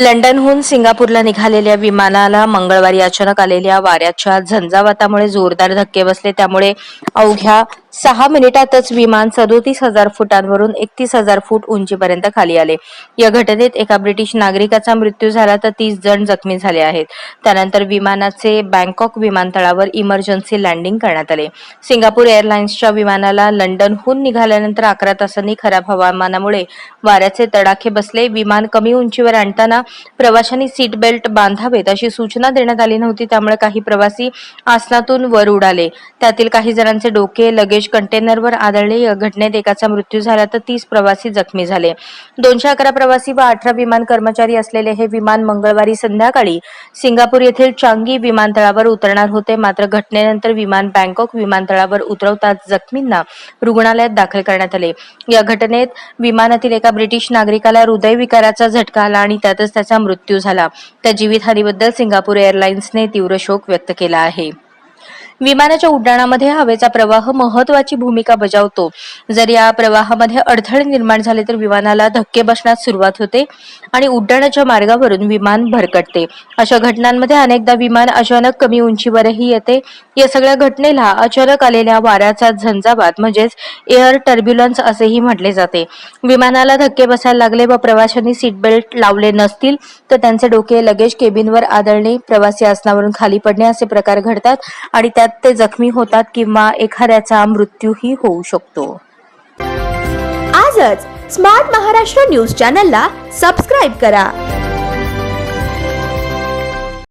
लंडनहून सिंगापूरला निघालेल्या विमानाला मंगळवारी अचानक आलेल्या वाऱ्याच्या झंझावातामुळे जोरदार धक्के बसले. त्यामुळे अवघ्या सहा मिनिटातच विमान सदोतीस हजार फुटांवरून एकतीस हजार फूट उंचीपर्यंत खाली आले. या घटनेत एका ब्रिटिश नागरिकाचा मृत्यू झाला तर तीस जण जखमी झाले आहेत. त्यानंतर विमानाचे बँकॉक विमानतळावर इमर्जन्सी लँडिंग करण्यात आले. सिंगापूर एअरलाइन्सच्या विमानाला लंडनहून निघाल्यानंतर अकरा तासांनी खराब हवामानामुळे वाऱ्याचे तडाखे बसले. विमान कमी उंचीवर आणताना प्रवाशांनी सीट बेल्ट बांधावेत अशी सूचना देण्यात आली नव्हती. त्यामुळे काही प्रवासी आसनातून वर उडाले. त्यातील काही जणांचे डोके लगेच विशेष कंटेनरवर आदळले या घटनेत एकाचा मृत्यू झाला तर तीस प्रवासी जखमी झाले. दोनशे अकरा प्रवासी व अठरा विमान कर्मचारी असलेले हे विमान मंगळवारी संध्याकाळी सिंगापूर येथील चांगी विमानतळावर उतरणार होते. मात्र घटनेनंतर विमान बँकॉक विमानतळावर उतरवताच जखमींना रुग्णालयात दाखल करण्यात आले. या घटनेत विमानातील एका ब्रिटिश नागरिकाला हृदयविकाराचा झटका आला आणि त्यातच त्याचा मृत्यू झाला. त्या जीवितहानीबद्दल सिंगापूर एअरलाइन्सने तीव्र शोक व्यक्त केला आहे. विमानाच्या उड्डाणामध्ये हवेचा प्रवाह महत्वाची भूमिका बजावतो. जर या प्रवाहामध्ये अडथळे निर्माण झाले तर विमानाला धक्के बसण्यास सुरुवात होते आणि उड्डाणाच्या मार्गावरून विमान भरकटते. अशा घटनांमध्ये अनेकदा विमान अचानक कमी उंचीवरही येते. या सगळ्या घटनेला अचानक आलेल्या वाऱ्याचा झंझावात म्हणजेच एअर टर्ब्युलन्स असेही म्हटले जाते. विमानाला धक्के बसायला लागले व प्रवाशांनी सीट बेल्ट लावले नसतील तर त्यांचे डोके लगेच केबिनवर आदळणे प्रवासी आसनावरून खाली पडणे असे प्रकार घडतात आणि त्यात ते जखमी होतात किंवा एखाद्याचा मृत्यूही होऊ शकतो. आजच स्मार्ट महाराष्ट्र न्यूज चॅनलला सबस्क्राईब करा.